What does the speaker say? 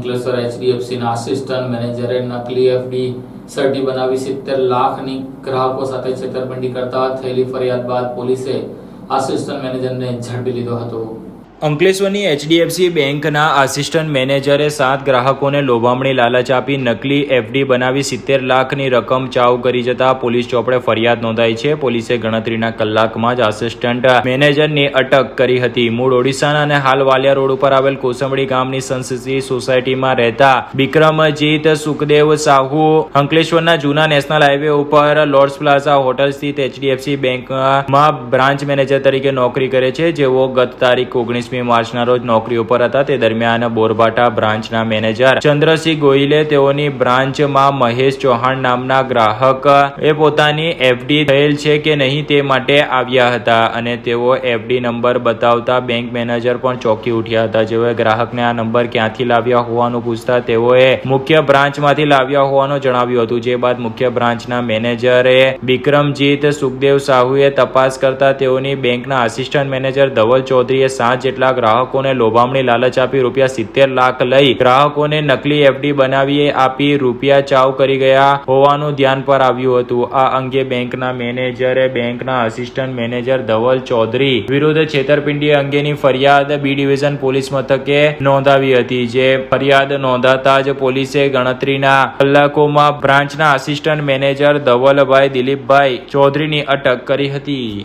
Ankleshwar એચડીએફસીના assistant મેનેજરે નકલી FD સર્ટી બનાવી સિત્તેર લાખની ગ્રાહકો સાથે છેતરપિંડી કરતા થયેલી ફરિયાદ બાદ પોલીસે આસિસ્ટન્ટ મેનેજરને ઝડપી લીધો હતો. અંકલેશ્વરની એચડીએફસી બેંકના આસિસ્ટન્ટ મેનેજરે સાત ગ્રાહકોને લોભામણી લાલચ આપી નકલી એફડી બનાવી સિત્તેર લાખની રકમ ચાવ કરી જતા પોલીસ ચોપડે ફરિયાદ નોંધાઈ છે. પોલીસે ગણતરીના કલાકમાં જ આસિસ્ટન્ટ મેનેજરની અટક કરી હતી. મૂળ ઓડિશાના અને હાલ વાલિયા રોડ ઉપર આવેલ કોસંબડી ગામની સંસ્કૃતિ સોસાયટીમાં રહેતા વિક્રમજીત સુખદેવ સાહુ અંકલેશ્વરના જૂના નેશનલ હાઈવે ઉપર લોર્ડ્સ પ્લાઝા હોટલ સ્થિત એચડીએફસી બેંકમાં બ્રાન્ચ મેનેજર તરીકે નોકરી કરે છે, જેઓ ગત તારીખ ઓગણીસમી માર્ચના રોજ નોકરી ઉપર હતા. તે દરમિયાન બોરભાટા બ્રાન્ચના મેનેજર ચંદ્રસિંહ ગોહિલે તેઓની બ્રાન્ચમાં મહેશ ચૌહાણ નામના ગ્રાહક એ પોતાની એફડી થયેલ છે કે નહીં તે માટે આવ્યા હતા અને તેઓ એફડી નંબર બતાવતા બેંક મેનેજર પણ ચોંકી ઉઠ્યા હતા. જેઓએ ગ્રાહકને આ નંબર ક્યાંથી લાવ્યા હોવાનું પૂછતા તેઓએ મુખ્ય બ્રાન્ચમાંથી લાવ્યા હોવાનું જણાવ્યું હતું. જે બાદ મુખ્ય બ્રાન્ચના મેનેજરે વિક્રમજીત સુખદેવ સાહુએ તપાસ કરતા તેઓની બેંકના આસિસ્ટન્ટ મેનેજર ધવલ ચૌધરીએ સાત જેટલા ગ્રાહકોને લોભામણી લાલચ આપી રૂપિયા સિત્તેર લાખ લઈ ગ્રાહકોને નકલી એફડી બનાવી આપી રૂપિયા ચાવ કરી ગયા હોવાનું ધ્યાન પર આવ્યું હતું. આ અંગે બેંકના મેનેજરે બેંકના આસિસ્ટન્ટ મેનેજર ધવલ ચૌધરી વિરુદ્ધ છેતરપિંડી અંગેની ફરિયાદ બી ડિવિઝન પોલીસ મથકે નોંધાવી હતી, જે ફરિયાદ નોંધાતા જ પોલીસે ગણતરીના કલાકોમાં બ્રાન્ચના આસિસ્ટન્ટ મેનેજર ધવલભાઈ દિલીપભાઈ ચૌધરીની અટક કરી હતી.